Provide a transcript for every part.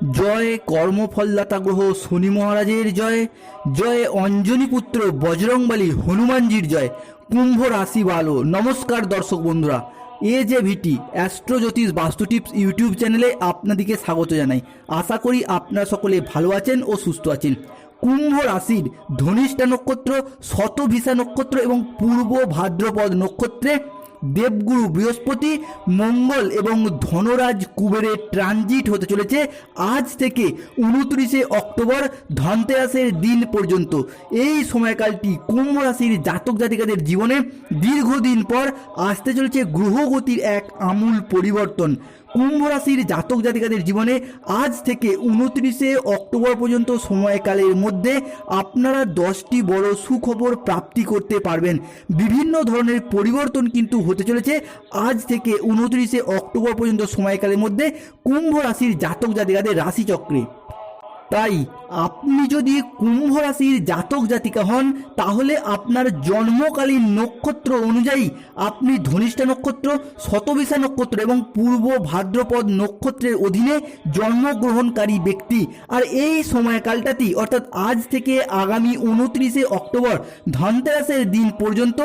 জয় কর্মফলদাতা গ্রহ শনি মহারাজের জয় জয় অঞ্জনী পুত্র বজরংবলী হনুমানজির জয়, কুম্ভ রাশি ভালো নমস্কার দর্শক বন্ধুরা, এ যে ভিটি অ্যাস্ট্রো জ্যোতিষ বাস্তু টিপস ইউটিউব চ্যানেলে আপনাদেরকে স্বাগত জানাই। আশা করি আপনারা সকলে ভালো আছেন ও সুস্থ আছেন। কুম্ভ রাশির ধনিষ্ঠা নক্ষত্র, শতভিসা নক্ষত্র এবং পূর্ব ভাদ্রপদ নক্ষত্রে দেবগুরু বৃহস্পতি, মঙ্গল এবং ধনরাজ কুবেরের ট্রানজিট হতে চলেছে আজ থেকে উনত্রিশে অক্টোবর ধনতেরাসের দিন পর্যন্ত। এই সময়কালটি কুম্ভ রাশির জাতক জাতিকাদের জীবনে দীর্ঘদিন পর আসতে চলেছে গ্রহগতির এক আমূল পরিবর্তন। কুম্ভ রাশির জাতক জাতিকাদের জীবনে আজ থেকে উনত্রিশে অক্টোবর পর্যন্ত সময়কালের মধ্যে আপনারা দশটি বড় সুখবর প্রাপ্তি করতে পারবেন। বিভিন্ন ধরনের পরিবর্তন কিন্তু হতে চলেছে। আজ থেকে উনত্রিশে অক্টোবর পর্যন্ত সময়কালের মধ্যে কুম্ভ রাশির জাতক জাতিকাদের রাশিচক্রে। তাই আপনি যদি কুম্ভ রাশির জাতক জাতিকা হন, তাহলে আপনার জন্মকালীন নক্ষত্র অনুযায়ী আপনি ধনিষ্ঠা নক্ষত্র, শতবিশা নক্ষত্র এবং পূর্ব ভাদ্রপদ নক্ষত্রের অধীনে জন্মগ্রহণকারী ব্যক্তি। আর এই সময়কালটাতেই, অর্থাৎ আজ থেকে আগামী উনত্রিশে অক্টোবর ধনতেরাসের দিন পর্যন্ত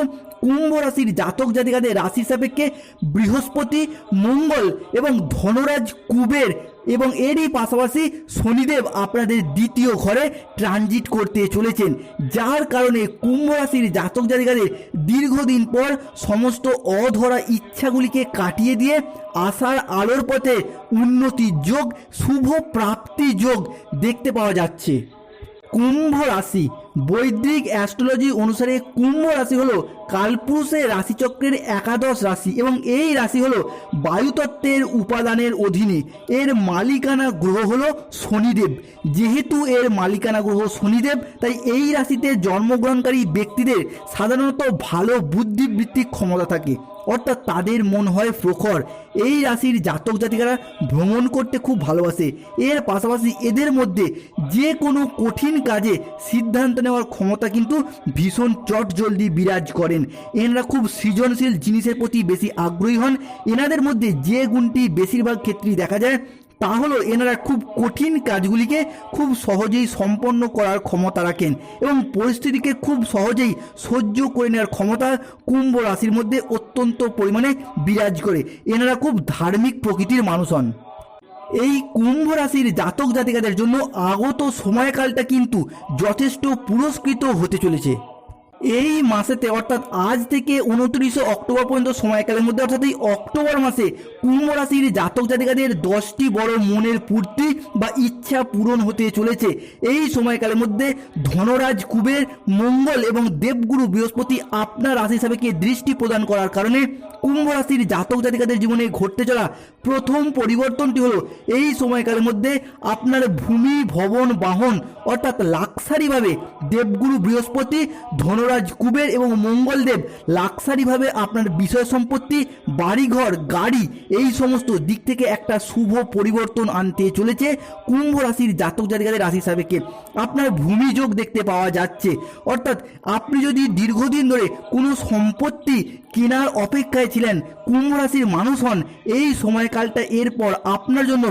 কুম্ভ রাশির জাতক জাতিকাদের রাশি সাপেক্ষে বৃহস্পতি, মঙ্গল এবং ধনরাজ কুবের এবং এরই পাশাপাশি শনিদেব আপনাদের দ্বিতীয় ঘরে ট্রানজিট করতে চলেছেন, যার কারণে কুম্ভ রাশির জাতক জাতিকাদের দীর্ঘদিন পর সমস্ত অধরা ইচ্ছাগুলিকে কাটিয়ে দিয়ে আশার আলোর পথে উন্নতির যোগ, শুভ প্রাপ্তি যোগ দেখতে পাওয়া যাচ্ছে। কুম্ভ রাশি, বৈদিক অ্যাস্ট্রোলজি অনুসারে কুম্ভ রাশি হলো কালপুরুষের রাশিচক্রের একাদশ রাশি এবং এই রাশি হলো বায়ুতত্ত্বের উপাদানের অধীনে। এর মালিকানা গ্রহ হলো শনিদেব। যেহেতু এর মালিকানা গ্রহ শনিদেব, তাই এই রাশিতে জন্মগ্রহণকারী ব্যক্তিদের সাধারণত ভালো বুদ্ধিবৃত্তিক ক্ষমতা থাকে। অর্থাৎ তাদের মন হয় প্রখর। এই রাশির জাতক জাতিকারা ভ্রমণ করতে খুব ভালোবাসে। এর পাশাপাশি এদের মধ্যে যে কোনো কঠিন কাজে সিদ্ধান্ত নেওয়ার ক্ষমতা কিন্তু ভীষণ চট জলদি বিরাজ করেন। এনারা খুব সৃজনশীল জিনিসের প্রতি বেশি আগ্রহী হন। এনাদের মধ্যে যে গুণটি বেশিরভাগ ক্ষেত্রেই দেখা যায়, তা হলো এনারা খুব কঠিন কাজগুলিকে খুব সহজেই সম্পন্ন করার ক্ষমতা রাখেন এবং পরিস্থিতিকে খুব সহজেই সহ্য করে নেওয়ার ক্ষমতা কুম্ভ রাশির মধ্যে অত্যন্ত পরিমাণে বিরাজ করে। এনারা খুব ধার্মিক প্রকৃতির মানুষ হন। এই কুম্ভ রাশির জাতক জাতিকাদের জন্য আগত সময়কালটা কিন্তু যথেষ্ট পুরস্কৃত হতে চলেছে। এই মাসেতে, অর্থাৎ আজ থেকে উনত্রিশে অক্টোবর পর্যন্ত সময়কালের মধ্যে, অর্থাৎ এই অক্টোবর মাসে কুম্ভ রাশির জাতক জাতিকাদের দশটি বড় মনের পূর্তি বা ইচ্ছা পূরণ হতে চলেছে। এই সময়কালের মধ্যে ধনরাজ কুবের, মঙ্গল এবং দেবগুরু বৃহস্পতি আপনার রাশি সাপেক্ষে দৃষ্টি প্রদান করার কারণে কুম্ভ রাশির জাতক জাতিকাদের জীবনে ঘটতে চলা প্রথম পরিবর্তনটি হলো এই সময়কালের মধ্যে আপনার ভূমি, ভবন, বাহন, অর্থাৎ লাক্সারিভাবে দেবগুরু বৃহস্পতি ধনরাজ কুবের এবং মঙ্গলদেব লাক্সারিভাবে আপনার বিষয় সম্পত্তি, বাড়িঘর, গাড়ি, এই সমস্ত দিক থেকে একটা শুভ পরিবর্তন আনতে চলেছে কুম্ভ রাশির জাতক জাতিকাদের রাশি সাবেকে আপনার ভূমিযোগ দেখতে পাওয়া যাচ্ছে। অর্থাৎ আপনি যদি দীর্ঘদিন ধরে কোনো সম্পত্তি কেনার অপেক্ষায় ছিলেন, কুম্ভ রাশির মানুষ হন এই সময়কালটা এরপর আপনার জন্য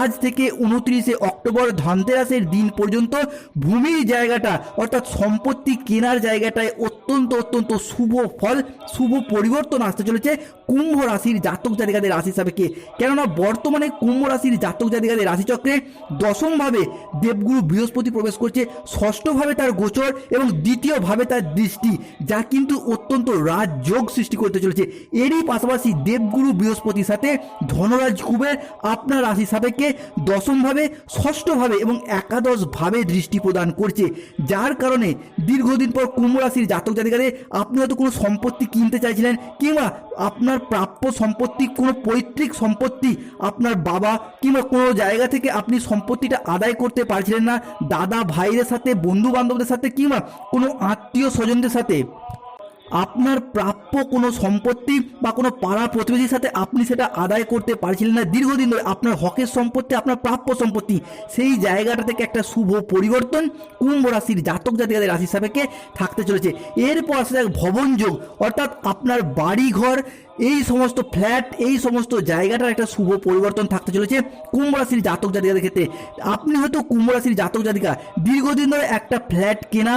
আজ থেকে উনত্রিশে অক্টোবর ধনতেরাসের দিন পর্যন্ত ভূমির জায়গাটা অর্থাৎ সম্পত্তি কেনার জায়গাটায় অত্যন্ত অত্যন্ত শুভ ফল, শুভ পরিবর্তন আসতে চলেছে কুম্ভ রাশির জাতক জাতিকাদের রাশি সাপেক্ষে। কেননা বর্তমানে কুম্ভ রাশির জাতক জাতিকাদের রাশিচক্রে দশমভাবে দেবগুরু বৃহস্পতি প্রবেশ করছে, ষষ্ঠভাবে তার গোচর এবং দ্বিতীয়ভাবে তার দৃষ্টি, যা কিন্তু অত্যন্ত রাজযোগ সৃষ্টি করতে চলেছে। এরই পাশাপাশি দেবগুরু বৃহস্পতির সাথে ধনরাজ কুবের আপনার রাশি সাপেক্ষে দশমভাবে, ষষ্ঠভাবে এবং একাদশভাবে দৃষ্টি প্রদান করছে, যার কারণে দীর্ঘদিন পর কুম্ভ রাশির জাতক জাতিকাদের আপনি হয়তো কোনো সম্পত্তি কিনতে চাইছিলেন কিংবা আপনার প্রাপ্য সম্পত্তি, কোনো পৈতৃক সম্পত্তি আপনার বাবা কিংবা কোনো জায়গা থেকে আপনি সম্পত্তিটা আদায় করতে পারছিলেন না, দাদা ভাইদের সাথে বন্ধু বান্ধবদের সাথে কিংবা কোনো আত্মীয় স্বজনদের সাথে। আপনার প্রাপ্য কোনো সম্পত্তি বা কোনো পাড়া প্রতিবেশীর সাথে আপনি সেটা আদায় করতে পারছিলেন না। দীর্ঘদিন ধরে আপনার হকের সম্পত্তি, আপনার প্রাপ্য সম্পত্তি সেই জায়গাটা থেকে একটা শুভ পরিবর্তন কুম্ভ রাশির জাতক জাতিকাদের রাশি সাপেক্ষে থাকতে চলেছে। এরপর আসা যাক ভবন যোগ। অর্থাৎ আপনার বাড়ি ঘর এই সমস্ত ফ্ল্যাট, এই সমস্ত জায়গাটার একটা শুভ পরিবর্তন থাকতে চলেছে কুম্ভ রাশির জাতক জাতিকাদের ক্ষেত্রে। আপনি হয়তো কুম্ভ রাশির জাতক জাতিকা, দীর্ঘদিন ধরে একটা ফ্ল্যাট কেনা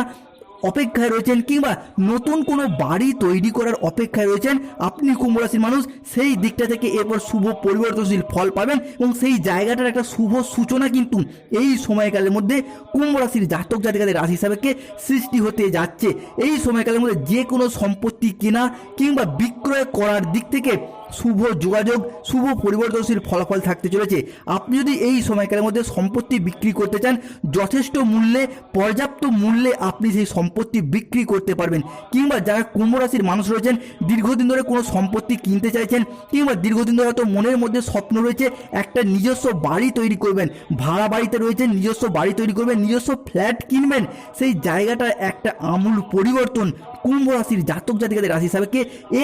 অপেক্ষায় রয়েছেন কিংবা নতুন কোনো বাড়ি তৈরি করার অপেক্ষায় রয়েছেন আপনি কুম্ভ রাশির মানুষ, সেই দিকটা থেকে এরপর শুভ পরিবর্তনশীল ফল পাবেন এবং সেই জায়গাটার একটা শুভ সূচনা কিন্তু এই সময়কালের মধ্যে কুম্ভ রাশির জাতক জাতিকাদের রাশি হিসাবেকে সৃষ্টি হতে যাচ্ছে। এই সময়কালের মধ্যে যে কোনো সম্পত্তি কেনা কিংবা বিক্রয় করার দিক থেকে শুভ যোগাযোগ, শুভ পরিবর্তনশীল ফলাফল থাকতে চলেছে। আপনি যদি এই সময়কালের মধ্যে সম্পত্তি বিক্রি করতে চান, যথেষ্ট মূল্যে, পর্যাপ্ত মূল্যে আপনি সেই সম্পত্তি বিক্রি করতে পারবেন। কিংবা যারা কুম্ভ রাশির মানুষ রয়েছেন, দীর্ঘদিন ধরে কোনো সম্পত্তি কিনতে চাইছেন, কিংবা দীর্ঘদিন ধরে হয়তো মনের মধ্যে স্বপ্ন রয়েছে, একটা নিজস্ব বাড়ি তৈরি করবেন। ভাড়া বাড়িতে রয়েছেন, নিজস্ব বাড়ি তৈরি করবেন, নিজস্ব ফ্ল্যাট কিনবেন। সেই জায়গাটা একটা আমূল পরিবর্তন কুম্ভ রাশির জাতক জাতিকাদের রাশি হিসাবে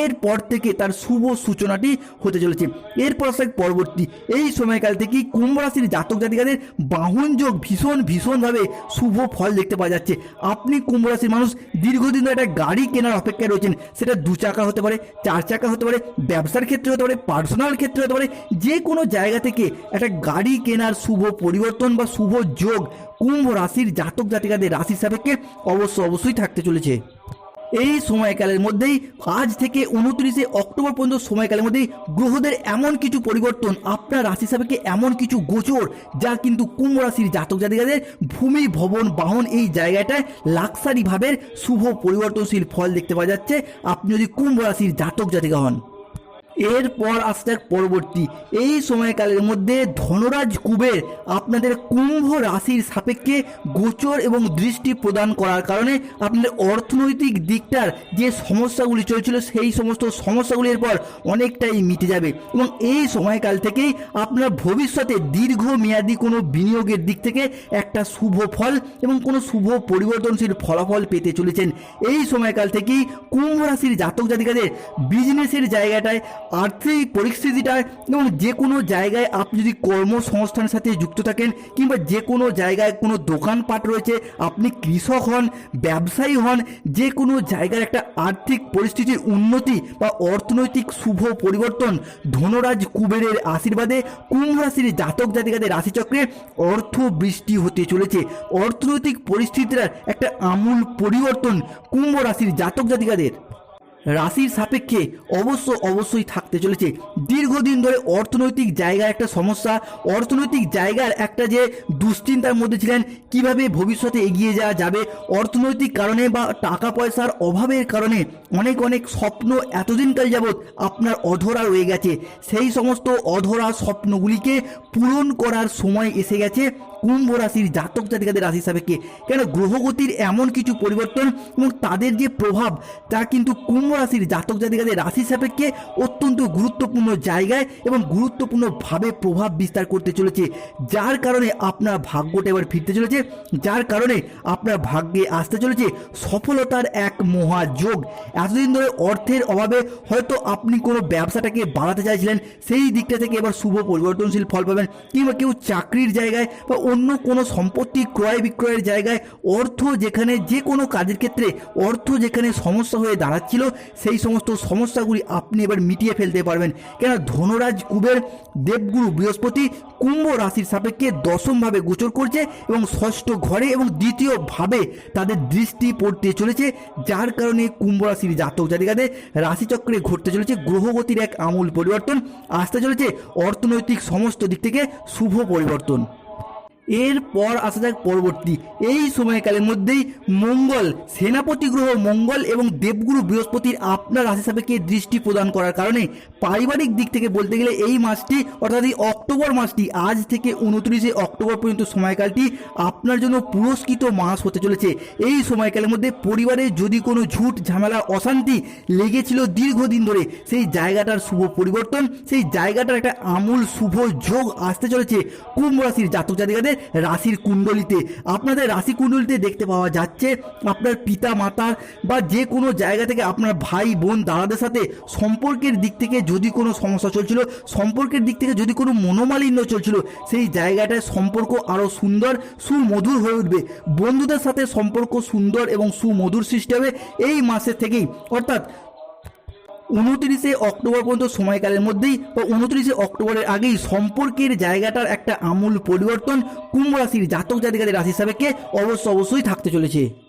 এরপর থেকে তার শুভ সূচনাটি হতে চলেছে। এরপর আসে পরবর্তী। এই সময়কাল থেকেই কুম্ভ রাশির জাতক জাতিকাদের বাহন যোগ ভীষণ, ভীষণভাবে শুভ ফল দেখতে পাওয়া যাচ্ছে। আপনি কুম্ভ রাশির মানুষ, দীর্ঘদিন ধরে একটা গাড়ি কেনার অপেক্ষায় রয়েছেন। সেটা দু চাকা হতে পারে, চার চাকা হতে পারে, ব্যবসার ক্ষেত্রে হতে পারে পার্সোনাল ক্ষেত্রে হতে পারে, যে কোনো জায়গা থেকে একটা গাড়ি কেনার শুভ পরিবর্তন বা শুভ যোগ কুম্ভ রাশির জাতক জাতিকাদের রাশি সাপেক্ষে অবশ্য, অবশ্যই থাকতে চলেছে। এই সময়কালের মধ্যেই আজ থেকে উনত্রিশে অক্টোবর পর্যন্ত সময়কালের মধ্যেই গ্রহদের এমন কিছু পরিবর্তন, আপনার রাশি সাপেক্ষে এমন কিছু গোচর, যা কিন্তু কুম্ভ রাশির জাতক জাতিকাদের ভূমি, ভবন, বাহন এই জায়গাটায় লাক্সারি ভাবের শুভ পরিবর্তনশীল ফল দেখতে পাওয়া যাচ্ছে। আপনি যদি কুম্ভ রাশির জাতক জাতিকা হন এরপর আসতে পরবর্তী। এই সময়কালের মধ্যে ধনরাজ কুবের আপনাদের কুম্ভ রাশির সাপেক্ষে গোচর এবং দৃষ্টি প্রদান করার কারণে আপনাদের অর্থনৈতিক দিকটার যে সমস্যাগুলি চলছিল, সেই সমস্ত সমস্যাগুলি এরপর অনেকটাই মিটে যাবে এবং এই সময়কাল থেকেই আপনার ভবিষ্যতে দীর্ঘমেয়াদী কোনো বিনিয়োগের দিক থেকে একটা শুভ ফল এবং কোনো শুভ পরিবর্তনশীল ফলাফল পেতে চলেছেন। এই সময়কাল থেকেই কুম্ভ রাশির জাতক জাতিকাদের বিজনেসের জায়গাটায় আর্থিক পরিস্থিতিটা এবং যে কোনো জায়গায় আপনি যদি কর্মসংস্থানের সাথে যুক্ত থাকেন কিংবা যে কোনো জায়গায় কোনো দোকানপাট রয়েছে, আপনি কৃষক হন, ব্যবসায়ী হন, যে কোনো জায়গার একটা আর্থিক পরিস্থিতির উন্নতি বা অর্থনৈতিক শুভ পরিবর্তন ধনরাজ কুবেরের আশীর্বাদে কুম্ভ রাশির জাতক জাতিকাদের রাশিচক্রে অর্থ বৃষ্টি হতে চলেছে। অর্থনৈতিক পরিস্থিতির একটা আমূল পরিবর্তন কুম্ভ রাশির জাতক জাতিকাদের। রাশির সাপেক্ষে অবশ্য অবশ্যই থাকতে চলেছে। দীর্ঘদিন ধরে অর্থনৈতিক জায়গার একটা সমস্যা, অর্থনৈতিক জায়গার একটা যে দুশ্চিন্তার মধ্যে ছিলেন, কীভাবে ভবিষ্যতে এগিয়ে যাওয়া যাবে, অর্থনৈতিক কারণে বা টাকা পয়সার অভাবের কারণে অনেক অনেক স্বপ্ন এতদিনকাল যাবৎ আপনার অধরা রয়ে গেছে। সেই সমস্ত অধরা স্বপ্নগুলিকে পূরণ করার সময় এসে গেছে। কুম্ভ রাশির জাতক জাতিকাদের রাশি সাপেক্ষে কেন গ্রহগতির এমন কিছু পরিবর্তন এবং তাদের যে প্রভাব, তা কিন্তু কুম্ভ রাশির জাতক জাতিকাদের রাশি সাপেক্ষে অত্যন্ত গুরুত্বপূর্ণ জায়গায় এবং গুরুত্বপূর্ণভাবে প্রভাব বিস্তার করতে চলেছে। যার কারণে আপনার ভাগ্যটা এবার ফিরতে চলেছে, যার কারণে আপনার ভাগ্যে আসতে চলেছে সফলতার এক মহাযোগ। এতদিন ধরে অর্থের অভাবে হয়তো আপনি কোনো ব্যবসাটাকে বাড়াতে চাইছিলেন, সেই দিকটা থেকে এবার শুভ পরিবর্তনশীল ফল পাবেন কিংবা কেউ চাকরির জায়গায় বা অন্য কোনো সম্পত্তি ক্রয় বিক্রয়ের জায়গায় অর্থ যেখানে যে কোনো কাজের ক্ষেত্রে অর্থ যেখানে সমস্যা হয়ে দাঁড়াচ্ছিল, সেই সমস্ত সমস্যাগুলি আপনি এবার মিটিয়ে ফেলতে পারবেন। কেন ধনরাজ কুবের দেবগুরু বৃহস্পতি কুম্ভ রাশির সাপেক্ষে দশমভাবে গোচর করছে এবং ষষ্ঠ ঘরে এবং দ্বিতীয়ভাবে তাদের দৃষ্টি পড়তে চলেছে, যার কারণে কুম্ভ রাশির জাতক জাতিকাদের রাশিচক্রে ঘটতে চলেছে গ্রহগতির এক আমূল পরিবর্তন। আসতে চলেছে অর্থনৈতিক সমস্ত দিক থেকে শুভ পরিবর্তন। এরপর আসা যাক পরবর্তী। এই সময়কালের মধ্যেই মঙ্গল, সেনাপতি গ্রহ মঙ্গল এবং দেবগুরু বৃহস্পতির আপনার রাশি সাপেক্ষে দৃষ্টি প্রদান করার কারণে পারিবারিক দিক থেকে বলতে গেলে এই মাসটি, অর্থাৎ এই অক্টোবর মাসটি, আজ থেকে উনত্রিশে অক্টোবর পর্যন্ত সময়কালটি আপনার জন্য পুরস্কৃত মাস হতে চলেছে। এই সময়কালের মধ্যে পরিবারে যদি কোনো ঝুট, ঝামেলা, অশান্তি লেগেছিল দীর্ঘদিন ধরে, সেই জায়গাটার শুভ পরিবর্তন, সেই জায়গাটার একটা আমূল শুভ যোগ আসতে চলেছে। কুম্ভ রাশির জাতক জাতিকাদের রাশির কুণ্ডলিতে। আপনাদের রাশি কুণ্ডলিতে দেখতে পাওয়া যাচ্ছে আপনার পিতা মাতার বা যে কোনো জায়গা থেকে আপনার ভাই, বোন, দাদাদের সাথে সম্পর্কের দিক থেকে যদি কোনো সমস্যা চলছিল, সম্পর্কের দিক থেকে যদি কোনো মনোমালিন্য চলছিল, সেই জায়গাটায় সম্পর্ক আরও সুন্দর, সুমধুর হয়ে উঠবে। বন্ধুদের সাথে সম্পর্ক সুন্দর এবং সুমধুর সৃষ্টি হবে এই মাসের থেকেই। অর্থাৎ উনত্রিশে অক্টোবর পর্যন্ত সময়কালের মধ্যেই বা উনত্রিশে অক্টোবরের আগেই সম্পর্কের জায়গাটার একটা আমূল পরিবর্তন কুম্ভ রাশির জাতক জাতিকাদের রাশি সাপেক্ষে অবশ্য অবশ্যই থাকতে চলেছে।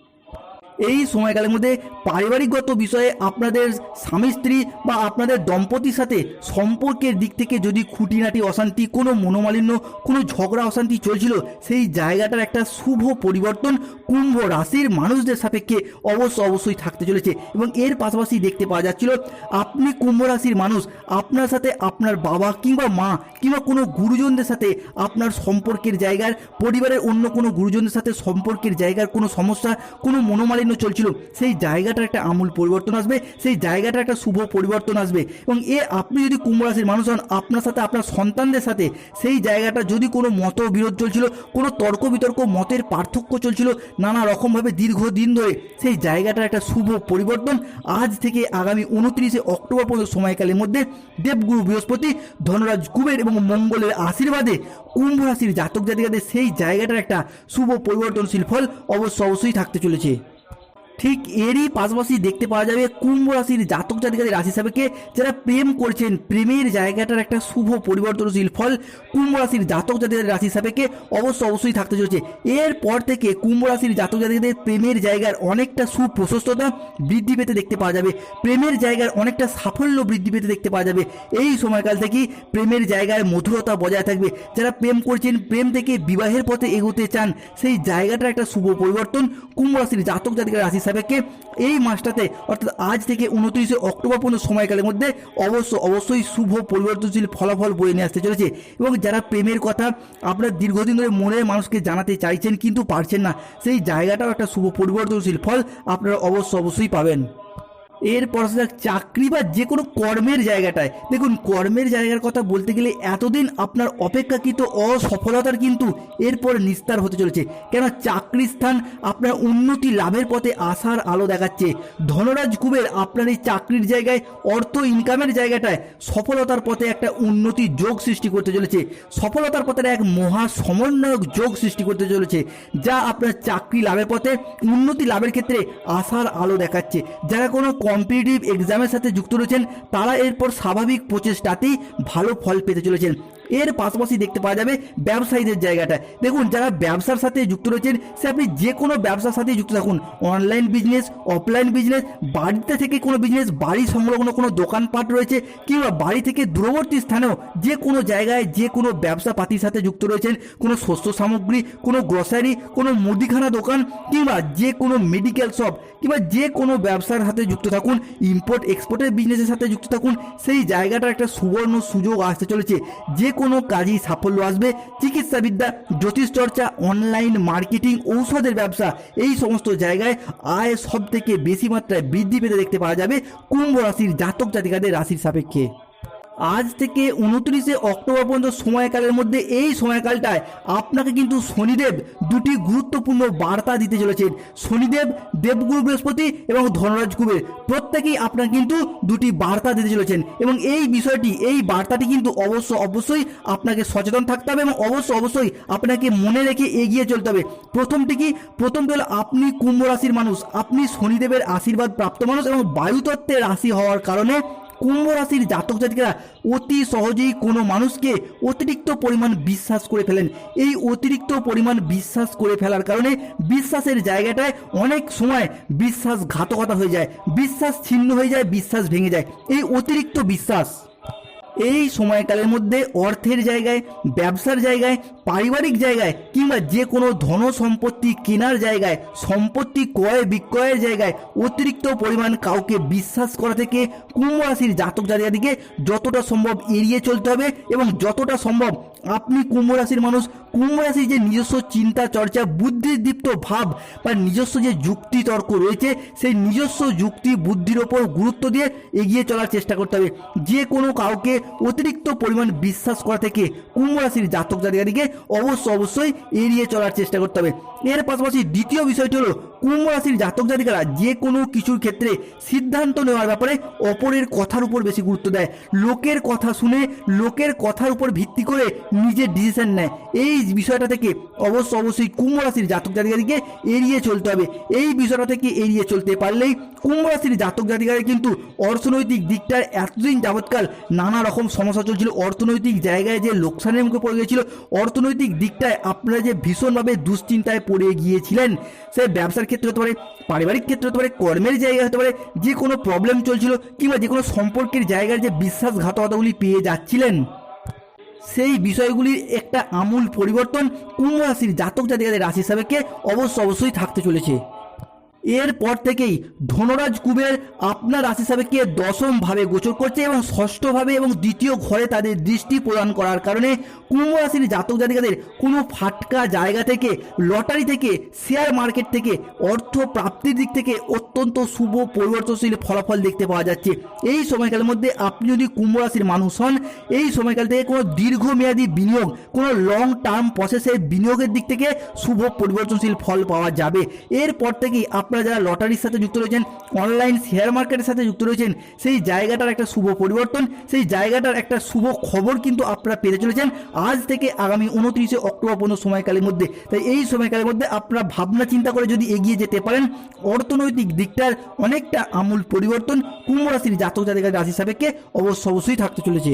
এই সময়কালের মধ্যে পারিবারিকগত বিষয়ে আপনাদের স্বামী স্ত্রী বা আপনাদের দম্পতির সাথে সম্পর্কের দিক থেকে যদি খুঁটিনাটি অশান্তি, কোনো মনোমালিন্য, কোনো ঝগড়া, অশান্তি চলছিল, সেই জায়গাটার একটা শুভ পরিবর্তন কুম্ভ রাশির মানুষদের সাপেক্ষে অবশ্য অবশ্যই থাকতে চলেছে এবং এর পাশাপাশি দেখতে পাওয়া যাচ্ছিল, আপনি কুম্ভ রাশির মানুষ, আপনার সাথে আপনার বাবা কিংবা মা কিংবা কোনো গুরুজনদের সাথে আপনার সম্পর্কের জায়গার, পরিবারের অন্য কোনো গুরুজনদের সাথে সম্পর্কের জায়গার কোনো সমস্যা, কোনো মনোমালিন্য চলছিল। সেই জায়গাটার একটা আমূল পরিবর্তন আসবে, সেই জায়গাটার একটা শুভ পরিবর্তন আসবে। এবং এ আপনি যদি কুম্ভ রাশির মানুষ হন, আপনার সাথে আপনার সন্তানদের সাথে সেই জায়গাটা যদি কোনো মত বিরোধ চলছিল, কোনো তর্ক বিতর্ক, মতের পার্থক্য চলছিল নানা রকমভাবে দীর্ঘদিন ধরে, সেই জায়গাটার একটা শুভ পরিবর্তন আজ থেকে আগামী উনত্রিশে অক্টোবর পর্যন্ত সময়কালের মধ্যে দেবগুরু বৃহস্পতি, ধনরাজ কুবের এবং মঙ্গলের আশীর্বাদে কুম্ভ রাশির জাতক জাতিকাদের সেই জায়গাটার একটা শুভ পরিবর্তনশীল ফল অবশ্য অবশ্যই থাকতে চলেছে। ঠিক এরই পাশাপাশি দেখতে পাওয়া যাবে কুম্ভ রাশির জাতক জাতিকাদের রাশি সাপেক্ষে যারা প্রেম করছেন, প্রেমের জায়গাটার একটা শুভ পরিবর্তনশীল ফল কুম্ভ রাশির জাতক জাতিকাদের রাশি সাপেক্ষে অবশ্য অবশ্যই থাকতে চলেছে। এরপর থেকে কুম্ভ রাশির জাতক জাতিকাদের প্রেমের জায়গার অনেকটা সুপ্রশস্ততা বৃদ্ধি পেতে দেখতে পাওয়া যাবে। প্রেমের জায়গার অনেকটা সাফল্য বৃদ্ধি পেতে দেখতে পাওয়া যাবে। এই সময়কাল থেকেই প্রেমের জায়গায় মধুরতা বজায় থাকবে। যারা প্রেম করছেন, প্রেম থেকে বিবাহের পথে এগোতে চান, সেই জায়গাটার একটা শুভ পরিবর্তন কুম্ভ রাশির জাতক জাতিকার রাশি সাপেক্ষে এই মাসটাতে, অর্থাৎ আজ থেকে উনত্রিশে অক্টোবর পর্যন্ত সময়কালের মধ্যে অবশ্য অবশ্যই শুভ পরিবর্তনশীল ফলাফল বয়ে নিয়ে আসতে চলেছে। এবং যারা প্রেমের কথা আপনার দীর্ঘদিন ধরে মনের মানুষকে জানাতে চাইছেন কিন্তু পারছেন না, সেই জায়গাটাও একটা শুভ পরিবর্তনশীল ফল আপনারা অবশ্য অবশ্যই পাবেন। এরপর আসা চাকরি বা যে কোনো কর্মের জায়গাটায়। দেখুন, কর্মের জায়গার কথা বলতে গেলে এতদিন আপনার অপেক্ষাকৃত অসফলতার কিন্তু এরপর নিস্তার হতে চলেছে। কেন চাকরি স্থান আপনার উন্নতি লাভের পথে আসার আলো দেখাচ্ছে। ধনরাজ কুবের আপনার এই চাকরির জায়গায়, অর্থ ইনকামের জায়গাটায় সফলতার পথে একটা উন্নতি যোগ সৃষ্টি করতে চলেছে। সফলতার পথে এক মহা সমন্বয়ক যোগ সৃষ্টি করতে চলেছে, যা আপনার চাকরি লাভের পথে উন্নতি লাভের ক্ষেত্রে আসার আলো দেখাচ্ছে। যারা কোনো কম্পিটিটিভ এক্সামের সাথে যুক্ত রয়েছেন তারা এরপর স্বাভাবিক প্রচেষ্টাতেই ভালো ফল পেতে চলেছেন। এর পাশাপাশি দেখতে পাওয়া যাবে ব্যবসায়ীদের জায়গাটা। দেখুন, যারা ব্যবসার সাথে যুক্ত রয়েছেন, সে আপনি যে কোনো ব্যবসার সাথে যুক্ত থাকুন। অনলাইন বিজনেস অফলাইন বিজনেস বাড়িতে থেকে কোনো বিজনেস বাড়ি সংলগ্ন কোনো দোকানপাট রয়েছে, কিংবা বাড়ি থেকে দূরবর্তী স্থানেও যে কোনো জায়গায় যে কোনো ব্যবসা পাতির সাথে যুক্ত রয়েছেন, কোনো শস্য সামগ্রী, কোনো গ্রসারি কোনো মুদিখানা দোকান, কিংবা যে কোনো মেডিকেল শপ কিংবা যে কোনো ব্যবসার সাথে যুক্ত থাকুন ইম্পোর্ট এক্সপোর্টের বিজনেসের সাথে যুক্ত থাকুন, সেই জায়গাটার একটা সুবর্ণ সুযোগ আসতে চলেছে। যে কোনো কাজই সাফল্য আসবে। চিকিৎসাবিদ্যা, জ্যোতিষচর্চা অনলাইন মার্কেটিং ঔষধের ব্যবসা, এই সমস্ত জায়গায় আয় সব থেকে বেশি মাত্রায় বৃদ্ধি পেতে দেখতে পাওয়া যাবে কুম্ভ রাশির জাতক জাতিকাদের রাশির সাপেক্ষে। আজ থেকে উনত্রিশে অক্টোবর পর্যন্ত সময়কালের মধ্যে এই সময়কালটায় আপনাকে কিন্তু শনিদেব দুটি গুরুত্বপূর্ণ বার্তা দিতে চলেছেন। শনিদেব, দেবগুরু বৃহস্পতি এবং ধনরাজ কুবের। প্রত্যেকেই আপনার কিন্তু দুটি বার্তা দিতে চলেছেন এবং এই বিষয়টি, এই বার্তাটি কিন্তু অবশ্য অবশ্যই আপনাকে সচেতন থাকতে হবে এবং অবশ্য অবশ্যই আপনাকে মনে রেখে এগিয়ে চলতে হবে। প্রথমটি কি? প্রথমটি হলো আপনি কুম্ভ রাশির মানুষ। আপনি শনিদেবের আশীর্বাদ প্রাপ্ত মানুষ এবং বায়ুতত্ত্বের রাশি হওয়ার কারণে কুম্ভ রাশির জাতক জাতিকারা অতি সহজেই কোনো মানুষকে অতিরিক্ত পরিমাণ বিশ্বাস করে ফেলেন। এই অতিরিক্ত পরিমাণ বিশ্বাস করে ফেলার কারণে বিশ্বাসের জায়গাটায় অনেক সময় বিশ্বাসঘাতকতা হয়ে যায়, বিশ্বাস ছিন্ন হয়ে যায়, বিশ্বাস ভেঙে যায়। এই অতিরিক্ত বিশ্বাস এই সময়কালের মধ্যে অর্থের জায়গায়, ব্যবসার জায়গায়, পারিবারিক জায়গায় কিংবা যে কোনো ধন সম্পত্তি কেনার জায়গায়, সম্পত্তি ক্রয় বিক্রয়ের জায়গায় অতিরিক্ত পরিমাণ কাউকে বিশ্বাস করা থেকে কুম্ভ রাশির জাতক জাতিকাদিকে যতটা সম্ভব এড়িয়ে চলতে হবে এবং যতটা সম্ভব আপনি কুম্ভ রাশির মানুষ কুম্ভ রাশির যে নিজস্ব চিন্তা, চর্চা, বুদ্ধিদীপ্ত ভাব বা নিজস্ব যে যুক্তি, তর্ক রয়েছে, সেই নিজস্ব যুক্তি, বুদ্ধির ওপর গুরুত্ব দিয়ে এগিয়ে চলার চেষ্টা করতে হবে। যে কোনো কাউকে অতিরিক্ত পরিমাণ বিশ্বাস করা থেকে কুম্ভ রাশির জাতক জাতিকারীকে অবশ্য অবশ্যই এড়িয়ে চলার চেষ্টা করতে হবে। এর পাশাপাশি দ্বিতীয় বিষয়টি হলো কুম্ভ রাশির জাতক জাতিকারা যে কোনো কিছুর ক্ষেত্রে সিদ্ধান্ত নেওয়ার ব্যাপারে অপরের কথার উপর বেশি গুরুত্ব দেয়। লোকের কথা শুনে লোকের কথার উপর ভিত্তি করে নিজের ডিসিশন নেয়। এই বিষয়টা থেকে অবশ্য অবশ্যই কুম্ভ রাশির জাতক জাতিকারীকে এড়িয়ে চলতে হবে। এই বিষয়টা থেকে এড়িয়ে চলতে পারলেই কুম্ভ রাশির জাতক জাতিকারা কিন্তু অর্থনৈতিক দিকটার এতদিন যাবৎকাল নানা রকম সমস্যা চলছিল। অর্থনৈতিক জায়গায় যে লোকসানের মুখে পড়ে গিয়েছিল, অর্থনৈতিক দিকটায় আপনারা যে ভীষণভাবে দুশ্চিন্তায় পড়ে গিয়েছিলেন, সে ব্যবসার ক্ষেত্রে হতে পারে, পারিবারিক ক্ষেত্রে হতে পারে, কর্মের জায়গা হতে পারে যে কোনো প্রবলেম চলছিল কিংবা যে কোনো সম্পর্কের জায়গার যে বিশ্বাসঘাতকতাগুলি পেয়ে যাচ্ছিলেন, সেই বিষয়গুলির একটা আমূল পরিবর্তন কুম্ভ রাশির জাতক জাতিকাদের রাশি হিসাবেকে অবশ্য অবশ্যই থাকতে চলেছে। এরপর থেকেই ধনরাজ কুবের আপনার রাশি হিসাবেকে দশম ভাবে গোচর করছে এবং ষষ্ঠভাবে এবং দ্বিতীয় ঘরে তাদের দৃষ্টি প্রদান করার কারণে কুম্ভ রাশির জাতক জাতিকাদের কোনো ফাটকা জায়গা থেকে, লটারি থেকে শেয়ার মার্কেট থেকে, অর্থ প্রাপ্তির দিক থেকে অত্যন্ত শুভ পরিবর্তনশীল ফলাফল দেখতে পাওয়া যাচ্ছে। এই সময়কালের মধ্যে আপনি যদি কুম্ভ রাশির মানুষ হন, এই সময়কাল থেকে কোনো দীর্ঘমেয়াদী বিনিয়োগ, কোনো লং টার্ম প্রসেসের বিনিয়োগের দিক থেকে শুভ পরিবর্তনশীল ফল পাওয়া যাবে। এরপর থেকেই আপনারা যারা লটারির সাথে যুক্ত রয়েছেন অনলাইন শেয়ার মার্কেটের সাথে যুক্ত রয়েছেন, সেই জায়গাটার একটা শুভ পরিবর্তন, সেই জায়গাটার একটা শুভ খবর কিন্তু আপনারা পেতে চলেছেন আজ থেকে আগামী উনত্রিশে অক্টোবর পর্যন্ত সময়কালের মধ্যে। তাই এই সময়কালের মধ্যে আপনারা ভাবনা চিন্তা করে যদি এগিয়ে যেতে পারেন, অর্থনৈতিক দিকটার অনেকটা আমূল পরিবর্তন কুম্ভ রাশির জাতক জাতিকার রাশি সাপেক্ষে অবশ্য অবশ্যই থাকতে চলেছে।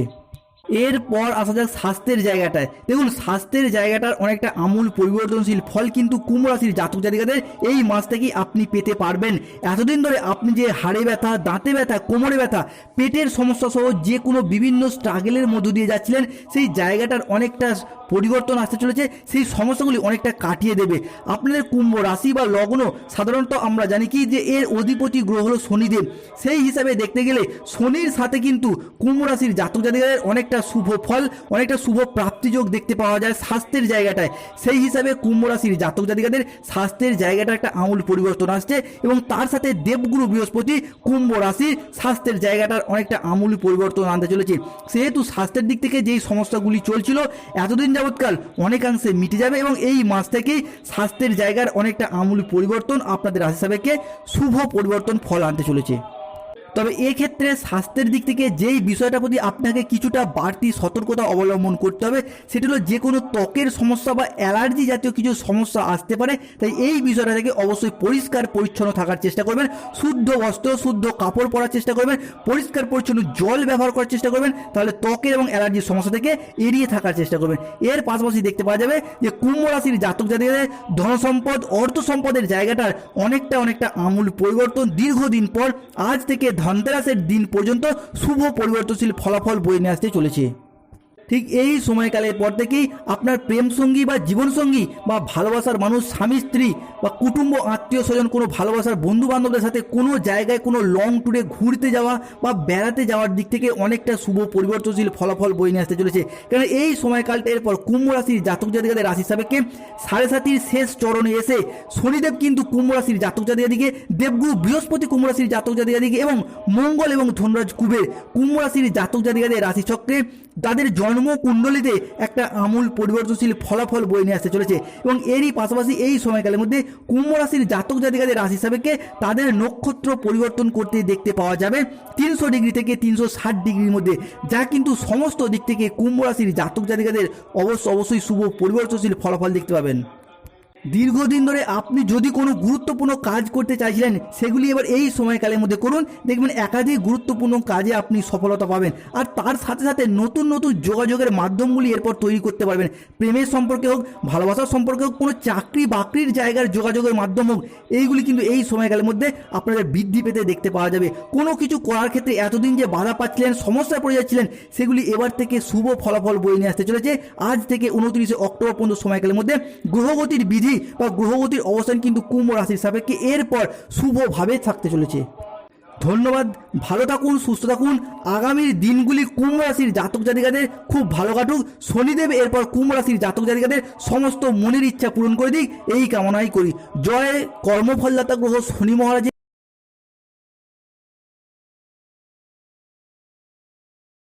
এরপর আসা যাক স্বাস্থ্যের জায়গাটায়। দেখুন, স্বাস্থ্যের জায়গাটার অনেকটা আমূল পরিবর্তনশীল ফল কিন্তু কুম্ভ রাশির জাতক জাতিকাদের এই মাস থেকেই আপনি পেতে পারবেন। এতদিন ধরে আপনি যে হাড়ে ব্যথা, দাঁতে ব্যথা, কোমরে ব্যথা, পেটের সমস্যা সহ যে কোনো বিভিন্ন স্ট্রাগেলের মধ্য দিয়ে যাচ্ছিলেন, সেই জায়গাটার অনেকটা পরিবর্তন আসতে চলেছে, সেই সমস্যাগুলি অনেকটা কাটিয়ে দেবে। আপনাদের কুম্ভ রাশি বা লগ্ন সাধারণত আমরা জানি কি যে এর অধিপতি গ্রহ হলো শনিদেব। সেই হিসাবে দেখতে গেলে শনির সাথে কিন্তু কুম্ভ রাশির জাতক জাতিকাদের অনেকটা শুভ ফল, অনেকটা শুভ প্রাপ্তিযোগ দেখতে পাওয়া যায় স্বাস্থ্যের জায়গাটায়। সেই হিসাবে কুম্ভ রাশির জাতক জাতিকাদের স্বাস্থ্যের জায়গাটা একটা আমূল পরিবর্তন আসছে এবং তার সাথে দেবগুরু বৃহস্পতি কুম্ভ রাশির স্বাস্থ্যের জায়গাটার অনেকটা আমূল পরিবর্তন আনতে চলেছে। সেহেতু স্বাস্থ্যের দিক থেকে যেই সমস্যাগুলি চলছিল, এতদিন যাবৎকাল অনেকাংশে মিটে যাবে এবং এই মাস থেকেই স্বাস্থ্যের জায়গার অনেকটা আমূল পরিবর্তন আপনাদের রাশি সাপেক্ষে শুভ পরিবর্তন ফল আনতে চলেছে। তবে এক্ষেত্রে স্বাস্থ্যের দিক থেকে যেই বিষয়টার প্রতি আপনাকে কিছুটা বাড়তি সতর্কতা অবলম্বন করতে হবে, সেটি হলো যে কোনো ত্বকের সমস্যা বা অ্যালার্জি জাতীয় কিছু সমস্যা আসতে পারে, তাই এই বিষয়টা থেকে অবশ্যই পরিষ্কার পরিচ্ছন্ন থাকার চেষ্টা করবেন, শুদ্ধ বস্ত্র, শুদ্ধ কাপড় পরার চেষ্টা করবেন, পরিষ্কার পরিচ্ছন্ন জল ব্যবহার করার চেষ্টা করবেন, তাহলে ত্বকের এবং অ্যালার্জির সমস্যা থেকে এড়িয়ে থাকার চেষ্টা করবেন। এর পাশাপাশি দেখতে পাওয়া যাবে যে কুম্ভ রাশির জাতক জাতিকাদের ধনসম্পদ অর্থ সম্পদের জায়গাটার অনেকটা অনেকটা আমূল পরিবর্তন দীর্ঘদিন পর আজ থেকে ধনতেরাসের দিন পর্যন্ত শুভ পরিবর্তনশীল ফলাফল বয়ে নিয়ে আসতে চলেছে। ঠিক এই সময়কালের পর থেকেই আপনার প্রেম সঙ্গী বা জীবনসঙ্গী বা ভালোবাসার মানুষ, স্বামী, স্ত্রী বা কুটুম্ব, আত্মীয় স্বজন, কোনো ভালোবাসার বন্ধু বান্ধবদের সাথে কোনো জায়গায়, কোনো লং ট্যুরে ঘুরতে যাওয়া বা বেড়াতে যাওয়ার দিক থেকে অনেকটা শুভ পরিবর্তনশীল ফলাফল বয়ে নিয়ে আসতে চলেছে। কারণ এই সময়কালটা এরপর কুম্ভ রাশির জাতক জাতিকাদের রাশি সাপেক্ষে সাড়ে সাতির শেষ চরণে এসে শনিদেব কিন্তু কুম্ভ রাশির জাতক জাতিকাদিকে, দেবগুরু বৃহস্পতি কুম্ভ রাশির জাতক জাতিকাদিকে এবং মঙ্গল এবং ধনরাজ কুবের কুম্ভ রাশির জাতক জাতিকাদের রাশিচক্রে তাদের জন্ম কুণ্ডলিতে একটা আমূল পরিবর্তনশীল ফলাফল বয়ে নিয়ে আসতে চলেছে এবং এরই পাশাপাশি এই সময়কালের মধ্যে কুম্ভ রাশির জাতক জাতিকাদের রাশি সাপেক্ষে তাদের নক্ষত্র পরিবর্তন করতে দেখতে পাওয়া যাবে তিনশো ডিগ্রি থেকে তিনশো ষাট ডিগ্রির মধ্যে, যা কিন্তু সমস্ত দিক থেকে কুম্ভ রাশির জাতক জাতিকাদের অবশ্য অবশ্যই শুভ পরিবর্তনশীল ফলাফল দেখতে পাবেন। দীর্ঘদিন ধরে আপনি যদি কোনো গুরুত্বপূর্ণ কাজ করতে চাইছিলেন, সেগুলি এবার এই সময়কালের মধ্যে করুন। দেখবেন একাধিক গুরুত্বপূর্ণ কাজে আপনি সফলতা পাবেন। আর তার সাথে সাথে নতুন নতুন যোগাযোগের মাধ্যমগুলি এরপর তৈরি করতে পারবেন। প্রেমের সম্পর্কে হোক, ভালোবাসার সম্পর্কে হোক, কোনো চাকরি বাকরির জায়গার যোগাযোগের মাধ্যম হোক, এইগুলি কিন্তু এই সময়কালের মধ্যে আপনাদের বৃদ্ধি পেতে দেখতে পাওয়া যাবে। কোনো কিছু করার ক্ষেত্রে এতদিন যে বাধা পাচ্ছিলেন, সমস্যায় পড়ে যাচ্ছিলেন, সেগুলি এবার থেকে শুভ ফলাফল বয়ে নিয়ে আসতে চলেছে। আজ থেকে উনত্রিশে অক্টোবর পর্যন্ত সময়কালের মধ্যে গ্রহগতির বিধি বা গ্রহগতির অবস্থান কিন্তু কুম্ভ রাশির সাপেক্ষে এরপর শুভভাবে থাকতে চলেছে। ধন্যবাদ, ভালো থাকুন, সুস্থ থাকুন। আগামীর দিনগুলি কুম্ভ রাশির জাতক জাতিকাদের খুব ভালো কাটুক। শনিদেব এরপর কুম্ভ রাশির জাতক জাতিকাদের সমস্ত মনের ইচ্ছা পূরণ করে দিক। এই কামনাই করি। জয় কর্মফলদাতা গ্রহ শনি মহারাজের